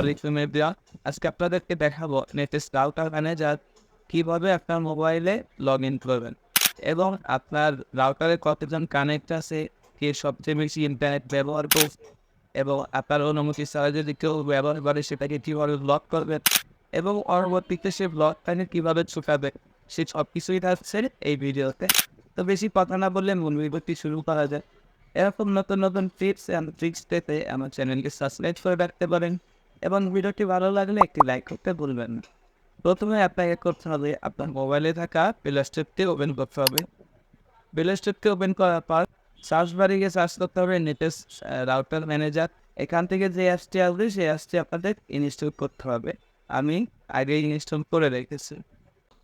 আলাইকুম এভরিওয়ান আজকে আপনাদেরকে দেখাবো ম্যানেজার কীভাবে আপনার মোবাইলে লগ ইন করবেন। এবং আপনার রাউটারে কতজন কানেক্ট আছে, কে সবচেয়ে বেশি ইন্টারনেট ব্যবহার করছে, এবং আপনার অনুমতি ছাড়া যদি কেউ ব্যবহার করে সেটাকে কীভাবে ব্লক করবেন, এবং পরবর্তীতে সে ব্লকটাকে কীভাবে ছুটাবে, সে সব কিছুই থাকছে এই ভিডিওতে। তো বেশি কথা না বললে মূল ভিডিওটি শুরু করা যায় এরকম নতুন নতুন টিপস অ্যান্ড ট্রিক্স পেতে আমার চ্যানেলকে সাবস্ক্রাইব করে রাখতে পারেন। এবং ভিডিওটি ভালো লাগলে একটি লাইক করতে ভুলবেন না। প্রথমে আপনাকে করতে হবে আপনার মোবাইলে থাকা প্লে স্টোরটি ওপেন করতে হবে। প্লে স্টোরটি ওপেন করার পর সার্চ বারে গিয়ে সার্চ করতে হবে নেটেস রাউটার ম্যানেজার এখান থেকে যে অ্যাপসটি আসবে সেই অ্যাপসটি আপনাদের ইনস্টল করতে হবে। আমি আগে ইনস্টল করে রেখেছি।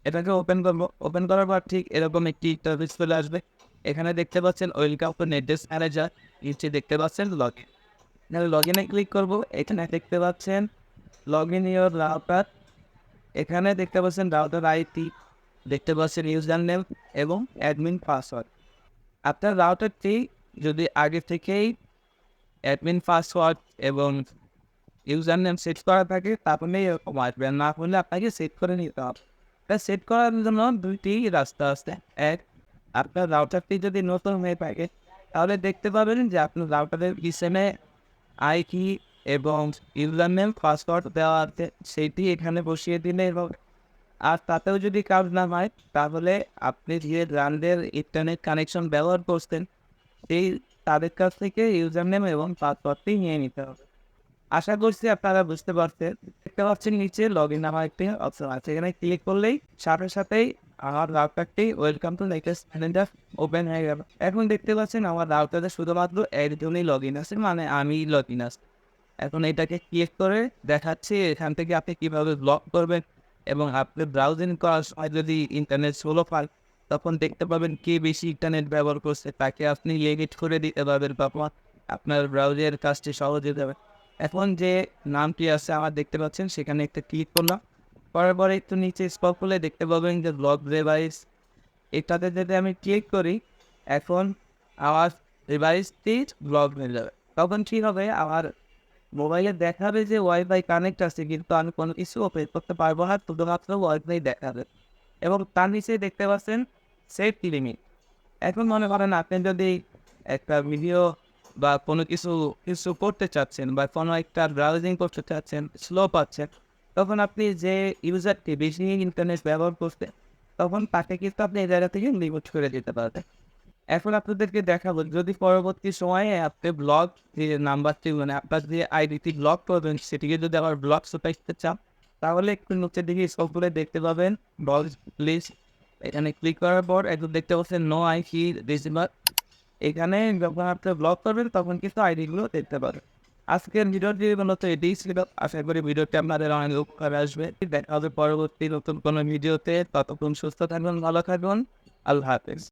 এটাকে ওপেন করব। ওপেন করার পর ঠিক এরকম একটি ইন্টারভিউ চলে আসবে। এখানে দেখতে পাচ্ছেন ওয়েলকাম টু নেটেস ম্যানেজার নিচে দেখতে পাচ্ছেন লগ ইন লগ ইনে ক্লিক করব, এখানে দেখতে পাচ্ছেন লগ ইন ইউর রাউটার এখানে দেখতে পাচ্ছেন রাউটার আইটি দেখতে পাচ্ছেন ইউজার নেম এবং অ্যাডমিন পাসওয়ার্ড আপনার রাউটারটি যদি আগে থেকেই অ্যাডমিন পাসওয়ার্ড এবং ইউজার নেম সেট করা থাকে, তাহলে এরকম আসবে। না হলে আপনাকে সেট করে নিতে হবে। তা সেট করার জন্য দুইটি রাস্তা আছে। এক, আপনার রাউটারটি যদি নতুন হয়ে থাকে, তাহলে দেখতে পাবেন যে আপনার রাউটারের পিছনে আইটি এবং ইউজার নেম পাসওয়ার্ড দেওয়া আছে সেইটি এখানে বসিয়ে দিলে এবং আর তাতেও যদি কাজ না হয়, তাহলে আপনি যে ব্র্যান্ডের ইন্টারনেট কানেকশন ব্যবহার করছেন। সেই তাদের কাছ থেকে ইউজার নেম এবং পাসওয়ার্ডটি নিয়ে নিতে হবে। আশা করছি আপনারা বুঝতে পারছেন। দেখতে পাচ্ছেন নিচে লগ ইন নামা একটি অপশন আছে। এখানে ক্লিক করলেই সাথে সাথেই আমার রাউটারটি welcome to latest calendar open হয়ে গেল এখন দেখতে পাচ্ছেন, আমার শুধুমাত্র একজনই লগ ইন আছে মানে আমি লগ ইন এখন এটাকে ক্লিক করে দেখাচ্ছি, এখান থেকে আপনি কীভাবে ব্লক করবেন এবং আপনি ব্রাউজিং করার সময় যদি ইন্টারনেট স্লো পান তখন দেখতে পাবেন কে বেশি ইন্টারনেট ব্যবহার করছে, তাকে আপনি লিমিট করে দিতে পারবেন আপনার কাজটি সহজ হয়ে যাবে। এখন যে নামটি আছে, আমার দেখতে পাচ্ছেন, সেখানে একটা ক্লিক করলাম। করার পরে একটু নিচে স্পট করলে দেখতে পাবেন যে ব্লক ডিভাইস এটাতে যদি আমি ক্লিক করি, এখন আমার ডিভাইসটি ব্লক হয়ে যাবে। তখন ঠিক হবে? আমার মোবাইলে দেখাবে যে ওয়াইফাই কানেক্ট আছে, কিন্তু আমি কোনো কিছু ওপেন করতে পারব না, শুধুমাত্র ওয়াইফাই দেখাবে। এবং তার নিচে দেখতে পাচ্ছেন সেফটি লিমিট এখন মনে করেন আপনি যদি একটা ভিডিও বা কোনো কিছু কিছু করতে চাচ্ছেন বা কোনো একটা ব্রাউজিং করতে চাচ্ছেন স্লো পাচ্ছেন তখন আপনি যে ইউজারটি বেশি ইন্টারনেট ব্যবহার করতে, তখন তাকে কিন্তু আপনি এই জায়গা থেকে লিমিট করে দিতে পারবেন। এখন আপনাদেরকে দেখাবো, যদি পরবর্তী সময়ে আপনি ব্লগ যে নাম্বারটি মানে আপনার যে আইডিটি ব্লক করবেন, সেটিকে যদি আবার ব্লক সোপাইতে চান, তাহলে একটু নিচের দিকে স্কপ করে দেখতে পাবেন ব্লগ লিস্ট এখানে ক্লিক করার পর একটু দেখতে পাচ্ছেন নো আইসি রিসিভার এখানে যখন আপনি ব্লক করবেন, তখন কিন্তু আইডিগুলো দেখতে পাবেন। আজকের ভিডিওটি মূলত এটাই ছিল। আশা করি ভিডিওটি আপনাদের অনেক উপকারে আসবে। দেখা হবে পরবর্তী নতুন কোনো ভিডিওতে ততক্ষণ সুস্থ থাকবেন ভালো থাকবেন আল্লাহ হাফেজ।